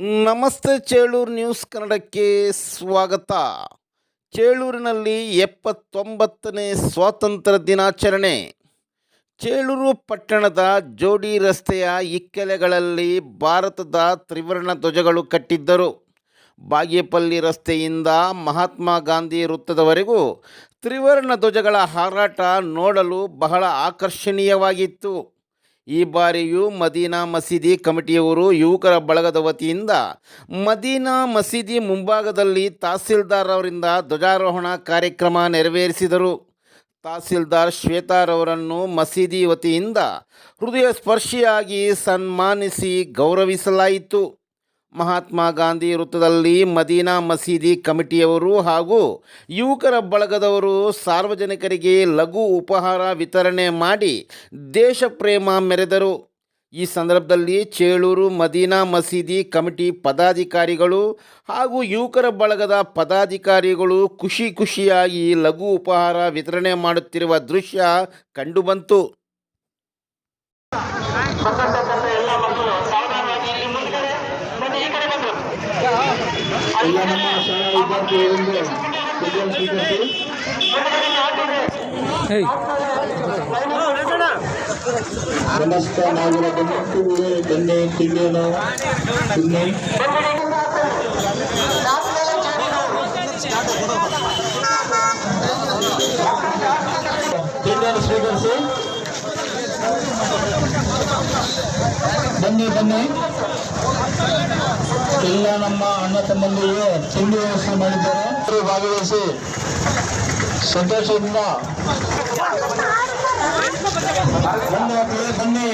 ನಮಸ್ತೆ ಚೇಳೂರು ನ್ಯೂಸ್ ಕನ್ನಡಕ್ಕೆ ಸ್ವಾಗತ. ಚೇಳೂರಿನಲ್ಲಿ ಎಪ್ಪತ್ತೊಂಬತ್ತನೇ ಸ್ವಾತಂತ್ರ್ಯ ದಿನಾಚರಣೆ. ಚೇಳೂರು ಪಟ್ಟಣದ ಜೋಡಿ ರಸ್ತೆಯ ಇಕ್ಕೆಲೆಗಳಲ್ಲಿ ಭಾರತದ ತ್ರಿವರ್ಣ ಧ್ವಜಗಳು ಕಟ್ಟಿದ್ದರು. ಬಾಗೇಪಲ್ಲಿ ರಸ್ತೆಯಿಂದ ಮಹಾತ್ಮ ಗಾಂಧಿ ವೃತ್ತದವರೆಗೂ ತ್ರಿವರ್ಣ ಧ್ವಜಗಳ ಹಾರಾಟ ನೋಡಲು ಬಹಳ ಆಕರ್ಷಣೀಯವಾಗಿತ್ತು. ಈ ಬಾರಿಯೂ ಮದೀನಾ ಮಸೀದಿ ಕಮಿಟಿಯವರು ಯುವಕರ ಬಳಗದ ವತಿಯಿಂದ ಮದೀನಾ ಮಸೀದಿ ಮುಂಭಾಗದಲ್ಲಿ ತಹಸೀಲ್ದಾರ್ ಅವರಿಂದ ಧ್ವಜಾರೋಹಣ ಕಾರ್ಯಕ್ರಮ ನೆರವೇರಿಸಿದರು. ತಹಸೀಲ್ದಾರ್ ಶ್ವೇತಾರವರನ್ನು ಮಸೀದಿ ವತಿಯಿಂದ ಹೃದಯ ಸ್ಪರ್ಶಿಯಾಗಿ ಸನ್ಮಾನಿಸಿ ಗೌರವಿಸಲಾಯಿತು. ಮಹಾತ್ಮ ಗಾಂಧಿ ವೃತ್ತದಲ್ಲಿ ಮದೀನಾ ಮಸೀದಿ ಕಮಿಟಿಯವರು ಹಾಗೂ ಯುವಕರ ಬಳಗದವರು ಸಾರ್ವಜನಿಕರಿಗೆ ಲಘು ಉಪಹಾರ ವಿತರಣೆ ಮಾಡಿ ದೇಶ ಪ್ರೇಮ ಮೆರೆದರು. ಈ ಸಂದರ್ಭದಲ್ಲಿ ಚೇಳೂರು ಮದೀನಾ ಮಸೀದಿ ಕಮಿಟಿ ಪದಾಧಿಕಾರಿಗಳು ಹಾಗೂ ಯುವಕರ ಬಳಗದ ಪದಾಧಿಕಾರಿಗಳು ಖುಷಿ ಖುಷಿಯಾಗಿ ಲಘು ಉಪಹಾರ ವಿತರಣೆ ಮಾಡುತ್ತಿರುವ ದೃಶ್ಯ ಕಂಡುಬಂತು. ಎಲ್ಲ ನಮ್ಮ ಶಾಲಾ ವಿದ್ಯಾರ್ಥಿಗಳಿಂದ ಪೂಜೆ ಸ್ವೀಕರಿಸಿ ಮುಂದ್ಗಡೆ ನಾಟಿದೆ ಸಮಸ್ತ ನಾಗರ ಬಂಧುಗಳೇ ಬೆಣ್ಣೆ ತಿಂಡಿಯನ್ನು ತಿನ್ನಿ ತಿಂಡಿಯನ್ನು ಸ್ವೀಕರಿಸಿ ಬನ್ನಿ ಬನ್ನಿ ಎಲ್ಲ ನಮ್ಮ ಅಣ್ಣ ತಮ್ಮಂದಿರಿಗೆ ತಿಂಡಿ ವ್ಯವಸ್ಥೆ ಮಾಡಿದ್ದಾರೆ. ಭಾಗವಹಿಸಿ ಸಂತೋಷದಿಂದ. ಬನ್ನಿ